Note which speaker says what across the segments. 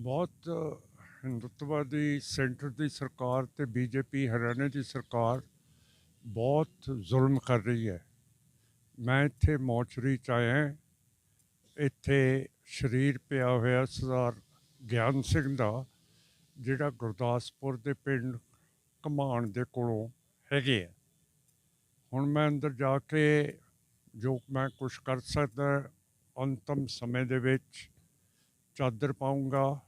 Speaker 1: ਬਹੁਤ ਹਿੰਦੁੱਤਵਾਦੀ ਸੈਂਟਰ ਦੀ ਸਰਕਾਰ ਤੇ ਬੀਜੇਪੀ, ਹਰਿਆਣਾ ਦੀ ਸਰਕਾਰ ਬਹੁਤ ਜ਼ੁਲਮ ਕਰ ਰਹੀ ਹੈ। ਮੈਂ ਇੱਥੇ ਮੌਚਰੀ ਚ ਆਇਆ ਇੱਥੇ ਸ਼ਰੀਰ ਪਿਆ ਹੋਇਆ ਸਰਦਾਰ ਗਿਆਨ ਸਿੰਘ ਦਾ, ਜਿਹੜਾ ਗੁਰਦਾਸਪੁਰ ਦੇ ਪਿੰਡ ਕਮਾਣ ਦੇ ਕੋਲੋਂ ਹੈਗੇ ਆ। ਹੁਣ ਮੈਂ ਅੰਦਰ ਜਾ ਕੇ ਜੋ ਮੈਂ ਕੁਝ ਕਰ ਸਕਦਾ, ਅੰਤਮ ਸਮੇਂ ਦੇ ਵਿੱਚ ਚਾਦਰ ਪਾਉਂਗਾ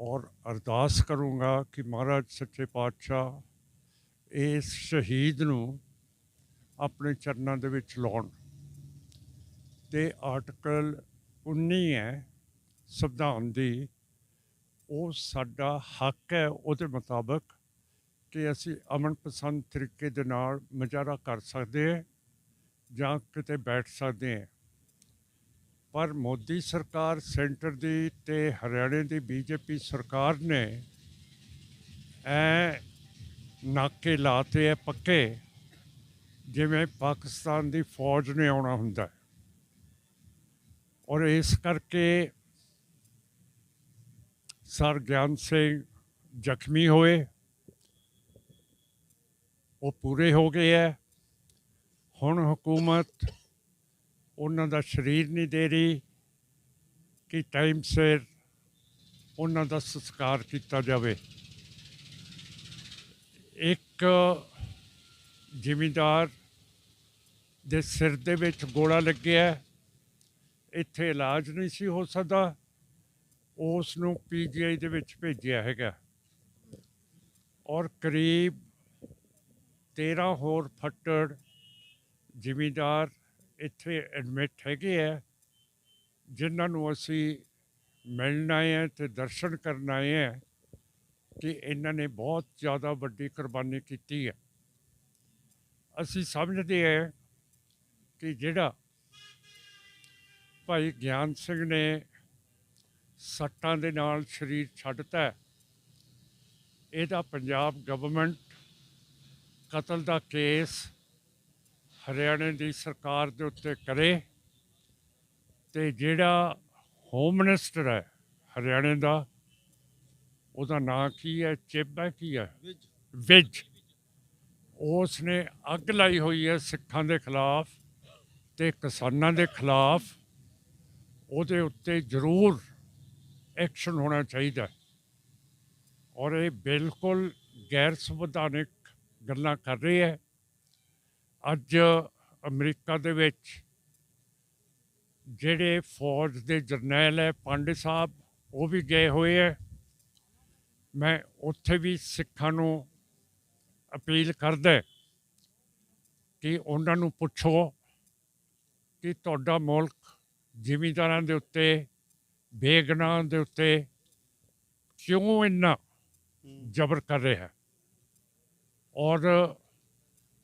Speaker 1: ਔਰ ਅਰਦਾਸ ਕਰੂੰਗਾ ਕਿ ਮਹਾਰਾਜ ਸੱਚੇ ਪਾਤਸ਼ਾਹ ਇਸ ਸ਼ਹੀਦ ਨੂੰ ਆਪਣੇ ਚਰਨਾਂ ਦੇ ਵਿੱਚ ਲਾਉਣ। ਤੇ ਆਰਟੀਕਲ 19 ਹੈ ਸੰਵਿਧਾਨ ਦੀ ਉਹ ਸਾਡਾ ਹੱਕ ਹੈ ਉਹਦੇ ਮੁਤਾਬਕ ਕਿ ਅਸੀਂ ਅਮਨ ਪਸੰਦ ਤਰੀਕੇ ਦੇ ਨਾਲ ਮੁਜ਼ਾਹਰਾ ਕਰ ਸਕਦੇ ਹਾਂ ਜਾਂ ਕਿਤੇ ਬੈਠ ਸਕਦੇ ਹਾਂ ਪਰ ਮੋਦੀ ਸਰਕਾਰ ਸੈਂਟਰ ਦੀ ਤੇ ਹਰਿਆਣੇ ਦੀ ਬੀਜੇਪੀ ਸਰਕਾਰ ਨੇ ਐ ਨਾਕੇ ਲਾਤੇ ਐ ਪੱਕੇ, ਜਿਵੇਂ ਪਾਕਿਸਤਾਨ ਦੀ ਫੌਜ ਨੇ ਆਉਣਾ ਹੁੰਦਾ। ਔਰ ਇਸ ਕਰਕੇ ਸਰ ਗਿਆਨ ਸਿੰਘ ਜ਼ਖਮੀ ਹੋਏ। ਉਹ ਪੂਰੇ ਹੋ ਗਏ ਹੈ ਹੁਣ ਹਕੂਮਤ ਉਹਨਾਂ ਦਾ ਸਰੀਰ ਨਹੀਂ ਦੇ ਰਹੀ, ਕਿ ਟਾਈਮ ਸਿਰ ਉਹਨਾਂ ਦਾ ਸੰਸਕਾਰ ਕੀਤਾ ਜਾਵੇ। ਇੱਕ ਜ਼ਿਮੀਂਦਾਰ ਦੇ ਸਿਰ ਦੇ ਵਿੱਚ ਗੋਲਾ ਲੱਗਿਆ, ਇੱਥੇ ਇਲਾਜ ਨਹੀਂ ਸੀ ਹੋ ਸਕਦਾ, ਉਸ ਨੂੰ ਪੀਜੀਆਈ ਦੇ ਵਿੱਚ ਭੇਜਿਆ ਹੈਗਾ। ਔਰ ਕਰੀਬ 13 ਹੋਰ ਫੱਟੜ ਜ਼ਿਮੀਂਦਾਰ ਇੱਥੇ ਐਡਮਿਟ ਹੈਗੇ ਆ, ਜਿਨ੍ਹਾਂ ਨੂੰ ਅਸੀਂ ਮਿਲਣ ਆਏ ਹਾਂ ਤੇ ਦਰਸ਼ਨ ਕਰਨ ਆਏ ਹਾਂ ਕਿ ਇਹਨਾਂ ਨੇ ਬਹੁਤ ਜ਼ਿਆਦਾ ਵੱਡੀ ਕੁਰਬਾਨੀ ਕੀਤੀ ਹੈ ਅਸੀਂ ਸਮਝਦੇ ਹਾਂ ਕਿ ਜਿਹੜਾ ਭਾਈ ਗਿਆਨ ਸਿੰਘ ਨੇ ਸੱਟਾਂ ਦੇ ਨਾਲ ਸਰੀਰ ਛੱਡਤਾ, ਇਹਦਾ ਪੰਜਾਬ ਗਵਰਨਮੈਂਟ ਕਤਲ ਦਾ ਕੇਸ ਹਰਿਆਣੇ ਦੀ ਸਰਕਾਰ ਦੇ ਉੱਤੇ ਕਰੇ ਤੇ ਜਿਹੜਾ ਹੋਮ ਮਿਨਿਸਟਰ ਹੈ ਹਰਿਆਣੇ ਦਾ ਉਹਦਾ ਨਾਂ ਕੀ ਹੈ ਚੇਬਾ ਕੀ ਹੈ? ਵਿਜ। ਉਸ ਨੇ ਅੱਗ ਲਾਈ ਹੋਈ ਹੈ ਸਿੱਖਾਂ ਦੇ ਖਿਲਾਫ ਤੇ ਕਿਸਾਨਾਂ ਦੇ ਖਿਲਾਫ। ਉਹਦੇ ਉੱਤੇ ਜ਼ਰੂਰ ਐਕਸ਼ਨ ਹੋਣਾ ਚਾਹੀਦਾ। ਔਰ ਇਹ ਬਿਲਕੁਲ ਗੈਰ ਸੰਵਿਧਾਨਿਕ ਗੱਲਾਂ ਕਰ ਰਹੇ ਹੈ। ਅੱਜ ਅਮਰੀਕਾ ਦੇ ਵਿੱਚ ਜਿਹੜੇ ਫੌਜ ਦੇ ਜਰਨੈਲ ਹੈ ਪਾਂਡੇ ਸਾਹਿਬ ਉਹ ਵੀ ਗਏ ਹੋਏ ਹੈ। ਮੈਂ ਉੱਥੇ ਵੀ ਸਿੱਖਾਂ ਨੂੰ ਅਪੀਲ ਕਰਦਾ ਕਿ ਉਹਨਾਂ ਨੂੰ ਪੁੱਛੋ ਕਿ ਤੁਹਾਡਾ ਮੁਲਕ ਜ਼ਿਮੀਂਦਾਰਾਂ ਦੇ ਉੱਤੇ ਬੇਗਨਾਹ ਦੇ ਉੱਤੇ ਕਿਉਂ ਇੰਨਾ ਜ਼ਬਰ ਕਰ ਰਿਹਾ ਹੈ? ਔਰ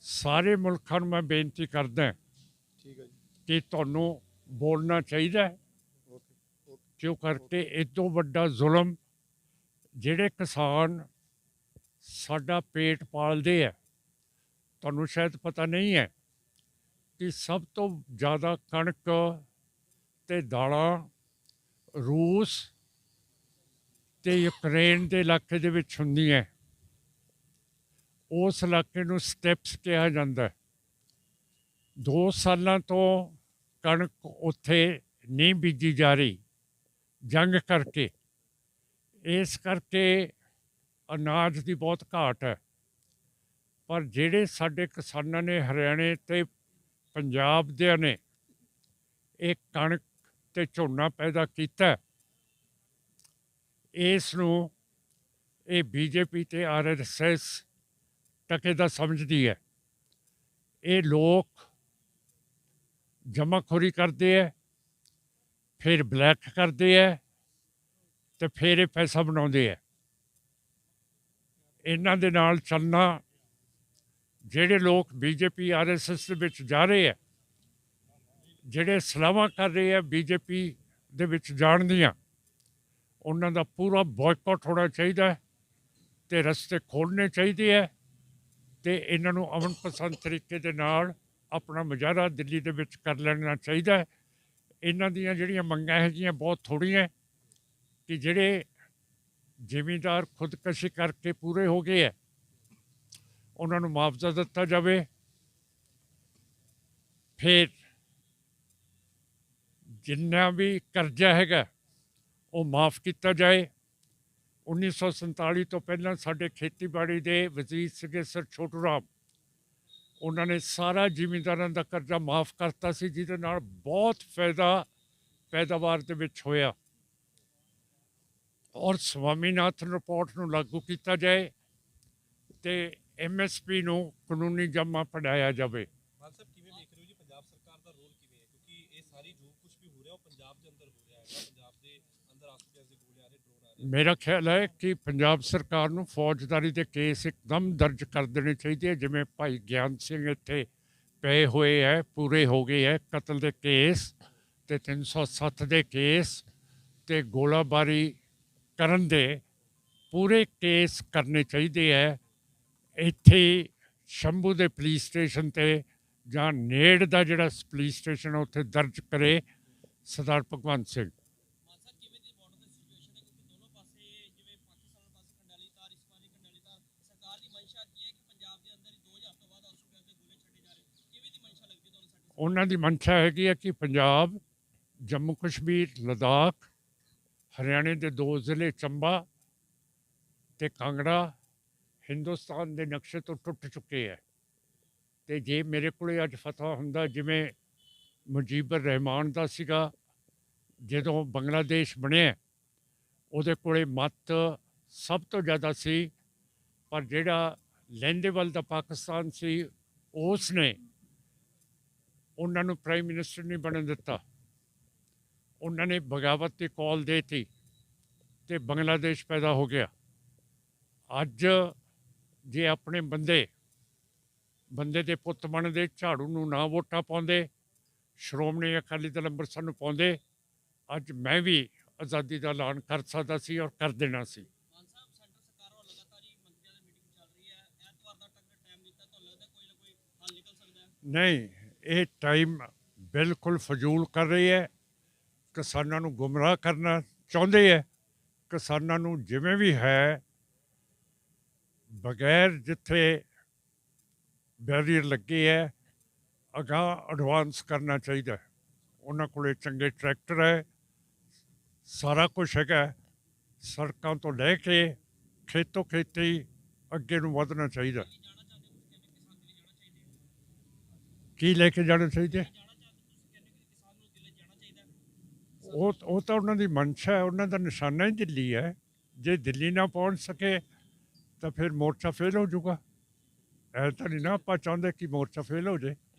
Speaker 1: ਸਾਰੇ ਮੁਲਕਾਂ ਨੂੰ ਮੈਂ ਬੇਨਤੀ ਕਰਦਾ
Speaker 2: ਠੀਕ ਹੈ ਜੀ।
Speaker 1: ਕਿ ਤੁਹਾਨੂੰ ਬੋਲਣਾ ਚਾਹੀਦਾ ਹੈ। ਕਿਉਂ ਕਰਕੇ ਇਹ ਤੋਂ ਵੱਡਾ ਜ਼ੁਲਮ ਜਿਹੜੇ ਕਿਸਾਨ ਸਾਡਾ ਪੇਟ ਪਾਲਦੇ ਆ ਤੁਹਾਨੂੰ ਸ਼ਾਇਦ ਪਤਾ ਨਹੀਂ ਹੈ ਕਿ ਸਭ ਤੋਂ ਜ਼ਿਆਦਾ ਕਣਕ ਤੇ ਦਾਲਾਂ ਰੂਸ ਤੇ ਯੂਕਰੇਨ ਦੇ ਇਲਾਕੇ ਦੇ ਵਿੱਚ ਹੁੰਦੀਆਂ। ਉਸ ਇਲਾਕੇ ਨੂੰ ਸਟੈਪਸ ਕਿਹਾ ਜਾਂਦਾ ਹੈ। ਦੋ ਸਾਲਾਂ ਤੋਂ ਕਣਕ ਉੱਥੇ ਨਹੀਂ ਬੀਜੀ ਜਾ ਰਹੀ। ਜੰਗ ਕਰਕੇ। ਇਸ ਕਰਕੇ ਅਨਾਜ ਦੀ ਬਹੁਤ ਘਾਟ ਹੈ। ਪਰ ਜਿਹੜੇ ਸਾਡੇ ਕਿਸਾਨਾਂ ਨੇ ਹਰਿਆਣੇ ਤੇ ਪੰਜਾਬ ਦੇ ਨੇ ਇਹ ਕਣਕ ਤੇ ਝੋਨਾ ਪੈਦਾ ਕੀਤਾ ਇਸ ਨੂੰ ਇਹ ਬੀਜੇਪੀ ਤੇ ਆਰਐਸਐਸ ਟਕੇ ਦਾ ਸਮਝਦੀ ਹੈ। ਇਹ ਲੋਕ ਜਮਾਖੋਰੀ ਕਰਦੇ ਹੈ, ਫਿਰ ਬਲੈਕ ਕਰਦੇ ਹੈ ਤੇ ਫਿਰ ਇਹ ਪੈਸਾ ਬਣਾਉਂਦੇ ਹੈ। ਇਹਨਾਂ ਦੇ ਨਾਲ ਚੱਲਣਾ, ਜਿਹੜੇ ਲੋਕ ਬੀਜੇਪੀ ਆਰਐਸਐਸ ਦੇ ਵਿੱਚ ਜਾ ਰਹੇ ਹੈ, ਜਿਹੜੇ ਸਲਾਹਾਂ ਕਰ ਰਹੇ ਆ ਬੀਜੇਪੀ ਦੇ ਵਿੱਚ ਜਾਣ ਦੀਆਂ, ਉਹਨਾਂ ਦਾ ਪੂਰਾ ਬਾਇਕਾਟ ਹੋਣਾ ਚਾਹੀਦਾ ਹੈ ਤੇ ਰਸਤੇ ਖੋਲਣੇ ਚਾਹੀਦੇ ਹੈ। ਤੇ ਇਹਨਾਂ ਨੂੰ ਅਮਨ ਪਸੰਦ ਤਰੀਕੇ ਦੇ ਨਾਲ ਆਪਣਾ ਮੁਜ਼ਾਹਰਾ ਦਿੱਲੀ ਦੇ ਵਿੱਚ ਕਰ ਲੈਣਾ ਚਾਹੀਦਾ ਹੈ। ਇਹਨਾਂ ਦੀਆਂ ਜਿਹੜੀਆਂ ਮੰਗਾਂ ਹੈਗੀਆਂ ਬਹੁਤ ਥੋੜ੍ਹੀਆਂ ਕਿ ਜਿਹੜੇ ਜ਼ਿਮੀਂਦਾਰ ਖੁਦਕਸ਼ੀ ਕਰਕੇ ਪੂਰੇ ਹੋ ਗਏ ਹੈ, ਉਹਨਾਂ ਨੂੰ ਮੁਆਵਜ਼ਾ ਦਿੱਤਾ ਜਾਵੇ। ਫਿਰ ਜਿੰਨਾ ਵੀ ਕਰਜ਼ਾ ਹੈਗਾ ਉਹ ਮਾਫ ਕੀਤਾ ਜਾਏ। 1947 ਤੋਂ ਪਹਿਲਾਂ ਸਾਡੇ ਖੇਤੀਬਾੜੀ ਦੇ ਵਜ਼ੀਰ ਸੀਗੇ ਸਰ ਛੋਟੂ ਰਾਮ ਉਹਨਾਂ ਨੇ ਸਾਰਾ ਜ਼ਿਮੀਂਦਾਰਾਂ ਦਾ ਕਰਜ਼ਾ ਮਾਫ ਕਰਤਾ ਸੀ, ਜਿਹਦੇ ਨਾਲ ਬਹੁਤ ਫਾਇਦਾ ਪੈਦਾਵਾਰ ਦੇ ਵਿੱਚ ਹੋਇਆ। ਔਰ ਸਵਾਮੀਨਾਥਨ ਰਿਪੋਰਟ ਨੂੰ ਲਾਗੂ ਕੀਤਾ ਜਾਏ ਤੇ ਐਮਐਸਪੀ ਨੂੰ ਕਾਨੂੰਨੀ ਜਮਾ ਪੜਾਇਆ ਜਾਵੇ
Speaker 3: ਮਾਨ ਸਾਹਿਬ ਕਿਵੇਂ ਦੇਖ ਰਹੇ ਹੋ ਜੀ ਪੰਜਾਬ ਸਰਕਾਰ ਦਾ ਰੋਲ ਕਿਵੇਂ ਹੈ ਕਿਉਂਕਿ ਇਹ ਸਾਰੀ ਜੋ ਕੁਝ ਵੀ ਹੋ ਰਿਹਾ ਉਹ ਪੰਜਾਬ ਦੇ ਅੰਦਰ ਹੋ ਰਿਹਾ ਹੈ ਪੰਜਾਬ ਦੇ ਅੰਦਰ ਆਸਟ੍ਰੇਲੀਆ ਦੇ ਗੋਲੇ ਆ ਰਹੇ ਡਰੋਨ ਆ ਰਹੇ
Speaker 1: ਮੇਰਾ ਖਿਆਲ ਹੈ ਕਿ ਪੰਜਾਬ ਸਰਕਾਰ ਨੂੰ ਫੌਜਦਾਰੀ ਦੇ ਕੇਸ ਇੱਕਦਮ ਦਰਜ ਕਰ ਦੇਣੇ ਚਾਹੀਦੇ ਹੈ ਜਿਵੇਂ ਭਾਈ ਗਿਆਨ ਸਿੰਘ ਇੱਥੇ ਪਏ ਹੋਏ ਹੈ, ਪੂਰੇ ਹੋ ਗਏ ਹੈ ਕਤਲ ਦੇ ਕੇਸ ਤੇ 307 ਦੇ ਕੇਸ ਤੇ ਗੋਲਾਬਾਰੀ ਕਰਨ ਦੇ ਪੂਰੇ ਕੇਸ ਕਰਨੇ ਚਾਹੀਦੇ ਹੈ। ਇੱਥੇ ਸ਼ੰਭੂ ਦੇ ਪੁਲਿਸ ਸਟੇਸ਼ਨ ਤੇ ਜਾਂ ਨੇੜ ਦਾ ਜਿਹੜਾ ਪੁਲਿਸ ਸਟੇਸ਼ਨ ਉੱਥੇ ਦਰਜ ਕਰੇ ਸਰਦਾਰ ਭਗਵੰਤ ਸਿੰਘ
Speaker 4: ਮਾਨਸਾ ਕਿਵੇਂ ਦੀ ਬਾਰਡਰ ਦੀ ਸਿਚੁਏਸ਼ਨ ਹੈ ਕਿਉਂਕਿ ਦੋਨੋਂ ਪਾਸੇ ਜਿਵੇਂ ਪਾਕਿਸਤਾਨ ਪਾਸੇ ਕੰਡਾਲੀ ਤਾਰ ਇਸ ਪਾਸੇ ਕੰਡਾਲੀ ਤਾਰ ਸਰਕਾਰ ਦੀ ਮਨਸ਼ਾ ਕੀ ਹੈ ਕਿ ਪੰਜਾਬ ਦੇ ਅੰਦਰ ਹੀ 2000 ਤੋਂ ਬਾਅਦ ਆਸਟ੍ਰੇਲੀਆ ਦੇ ਗੋਲੇ ਛੱਡੇ ਜਾ ਰਹੇ ਕਿਵੇਂ ਦੀ ਮਨਸ਼ਾ ਲੱਗਦੀ ਤੁਹਾਨੂੰ ਸਾਡੀ
Speaker 1: ਉਹਨਾਂ ਦੀ ਮਨਸ਼ਾ ਹੈਗੀ ਹੈ ਕਿ ਪੰਜਾਬ, ਜੰਮੂ ਕਸ਼ਮੀਰ, ਲਦਾਖ, ਹਰਿਆਣੇ ਦੇ ਦੋ ਜ਼ਿਲ੍ਹੇ ਚੰਬਾ ਤੇ ਕਾਂਗੜਾ, ਹਿੰਦੁਸਤਾਨ ਦੇ ਨਕਸ਼ੇ ਤੋਂ ਟੁੱਟ ਚੁੱਕੇ ਹੈ ਤੇ ਜੇ ਮੇਰੇ ਕੋਲੇ ਅੱਜ ਫਤਵਾ ਹੁੰਦਾ, ਜਿਵੇਂ ਮੁਜੀਬਰ ਰਹਿਮਾਨ ਦਾ ਸੀਗਾ, ਜਦੋਂ ਬੰਗਲਾਦੇਸ਼ ਬਣਿਆ, ਉਹਦੇ ਕੋਲੇ ਮਤ ਸਭ ਤੋਂ ਜ਼ਿਆਦਾ ਸੀ, ਪਰ ਜਿਹੜਾ ਲੈਂਦੇਵਲ ਦਾ ਪਾਕਿਸਤਾਨ ਸੀ, ਉਸ ਨੇ ਉਹਨਾਂ ਨੂੰ ਪ੍ਰਾਈਮ ਮਿਨਿਸਟਰ ਨਹੀਂ ਬਣਨ ਦਿੱਤਾ। ਉਹਨਾਂ ਨੇ ਬਗਾਵਤ ਦੀ ਕਾਲ ਦੇਤੀ ਤੇ ਬੰਗਲਾਦੇਸ਼ ਪੈਦਾ ਹੋ ਗਿਆ। ਅੱਜ ਜੇ ਆਪਣੇ ਬੰਦੇ ਬੰਦੇ ਦੇ ਪੁੱਤ ਬਣਦੇ ਝਾੜੂ ਨੂੰ ਨਾ ਵੋਟਾਂ ਪਾਉਂਦੇ ਸ਼੍ਰੋਮਣੀ ਅਕਾਲੀ ਦਲ ਅੰਮ੍ਰਿਤਸਰ ਨੂੰ ਪਾਉਂਦੇ ਅੱਜ ਮੈਂ ਵੀ ਆਜ਼ਾਦੀ ਦਾ ਐਲਾਨ ਕਰ ਸਕਦਾ ਸੀ ਔਰ ਕਰ ਦੇਣਾ ਸੀ। ਨਹੀਂ ਇਹ ਟਾਈਮ ਬਿਲਕੁਲ ਫਜ਼ੂਲ ਕਰ ਰਹੀ ਹੈ। ਕਿਸਾਨਾਂ ਨੂੰ ਗੁੰਮਰਾਹ ਕਰਨਾ ਚਾਹੁੰਦੇ ਹੈ। ਕਿਸਾਨਾਂ ਨੂੰ ਜਿਵੇਂ ਵੀ ਹੈ, ਬਗੈਰ ਜਿੱਥੇ ਬੈਰੀਅਰ ਲੱਗੇ ਹੈ, ਅਗਾਂਹ ਐਡਵਾਂਸ ਕਰਨਾ ਚਾਹੀਦਾ ਹੈ। ਉਹਨਾਂ ਕੋਲੇ ਚੰਗੇ ਟਰੈਕਟਰ ਹੈ, ਸਾਰਾ ਕੁਝ ਹੈਗਾ ਸੜਕਾਂ ਤੋਂ ਲੈ ਕੇ ਖੇਤੋਂ ਖੇਤੀ ਅੱਗੇ ਨੂੰ ਵਧਣਾ ਚਾਹੀਦਾ
Speaker 4: ਕੀ ਜਾਣਾ ਚਾਹੁੰਦੇ ਹੋ ਤੁਸੀਂ ਕਹਿੰਦੇ ਕਿਸਾਨ ਦਿੱਲੀ ਜਾਣਾ ਚਾਹੀਦਾ ਹੈ
Speaker 1: ਕੀ ਲੈ ਕੇ ਜਾਣਾ ਚਾਹੀਦਾ ਉਹ ਉਹ ਤਾਂ ਉਹਨਾਂ ਦੀ ਮਨਸ਼ਾ ਹੈ, ਉਹਨਾਂ ਦਾ ਨਿਸ਼ਾਨਾ ਹੀ ਦਿੱਲੀ ਹੈ। ਜੇ ਦਿੱਲੀ ਨਾ ਪਹੁੰਚ ਸਕੇ, ਤਾਂ ਫਿਰ ਮੋਰਚਾ ਫੇਲ ਹੋ ਜਾਊਗਾ। ਐ ਤਾਂ ਨਹੀਂ ਨਾ ਆਪਾਂ ਚਾਹੁੰਦੇ ਕਿ ਮੋਰਚਾ ਫੇਲ ਹੋ ਜਾਏ।